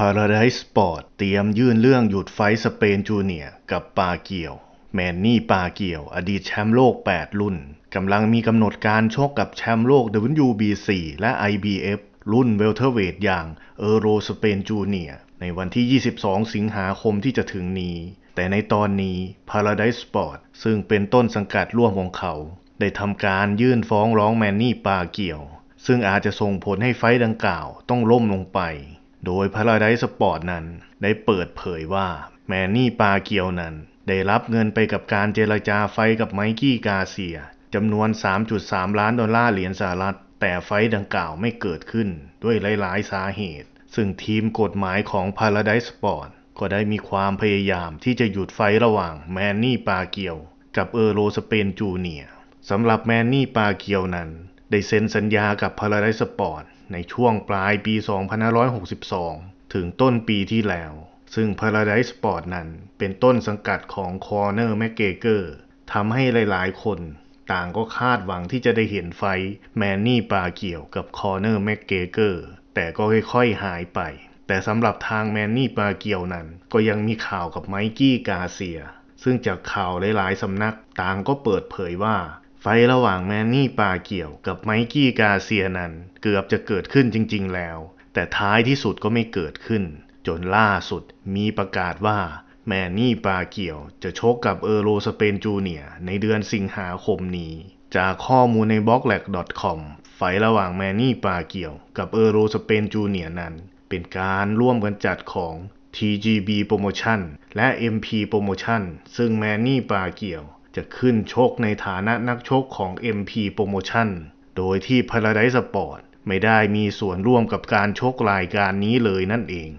Paradise Sport เตรียมยื่นเรื่องหยุดไฟสเปนจูเนียกับปาเกียว แมนนี่ปาเกียว อดีตแชมป์โลก 8 รุ่น กำลังมีกำหนดการชกกับแชมป์โลก WBC และ IBF รุ่นเวลเทอร์เวทอย่างเออโรสเปนจูเนียในวันที่ 22 สิงหาคมที่จะถึงนี้ แต่ในตอนนี้ Paradise Sport ซึ่งเป็นต้นสังกัดร่วมของเขา ได้ทำการยื่นฟ้องร้องแมนนี่ปาเกียว ซึ่งอาจจะส่งผลให้ไฟดังกล่าวต้องล่มลงไป โดย Paradise Sport นั้น ได้เปิดเผยว่าแมนนี่ปาเกียวนั้น ได้รับเงินไปกับการเจรจาไฟกับไมกี้กาเซียจำนวน 3.3 ล้านดอลลาร์เหรียญสหรัฐ แต่ไฟดังกล่าวไม่เกิดขึ้นด้วยหลาย ๆ สาเหตุ ซึ่งทีมกฎหมายของ Paradise Sport ก็ได้มีความพยายามที่จะหยุดไฟระหว่างแมนนี่ปาเกียว กับเออโรสเปนจูเนียสำหรับแมนนี่ปาเกียวนั้น ได้เซ็นสัญญากับ Paradise Sport ในช่วงปลายปี 2562 ถึงต้นปีที่แล้ว ซึ่ง Paradise Sport นั้นเป็นต้นสังกัดของคอร์เนอร์แมกเกอร์ทำให้หลายๆ คนต่างก็คาดหวังที่จะได้เห็นไฟแมนนี่ปาเกียวกับคอร์เนอร์แมกเกเกอร์แต่ก็ค่อยๆหายไป แต่สำหรับทางแมนนี่ปาเกียวนั้น ก็ยังมีข่าวกับไมกี้กาเซีย ซึ่งจากข่าวหลายๆสำนักต่างก็เปิดเผยว่า ไฟระหว่างแมนนี่ปาเกียวกับไมกี้กาเซียนั้น เกือบจะเกิดขึ้นจริง ๆ แล้ว แต่ท้ายที่สุดก็ไม่เกิดขึ้น จนล่าสุดมีประกาศว่าแมนนี่ปาเกียวจะชกกับเออโรสเปนจูเนียในเดือนสิงหาคมนี้ จากข้อมูลใน b l o g l a c c o m ไฟระหว่างแมนนี่ปาเกียวกับเออโรสเปนจูเนียนั้น เป็นการร่วมกันจัดของ TGB Promotion และ MP Promotion ซึ่งแมนนี่ปาเกียว จะขึ้นชกในฐานะนักชกของ MP Promotion โดยที่ Paradise Sport ไม่ได้มีส่วนร่วมกับการชกรายการนี้เลยนั่นเอง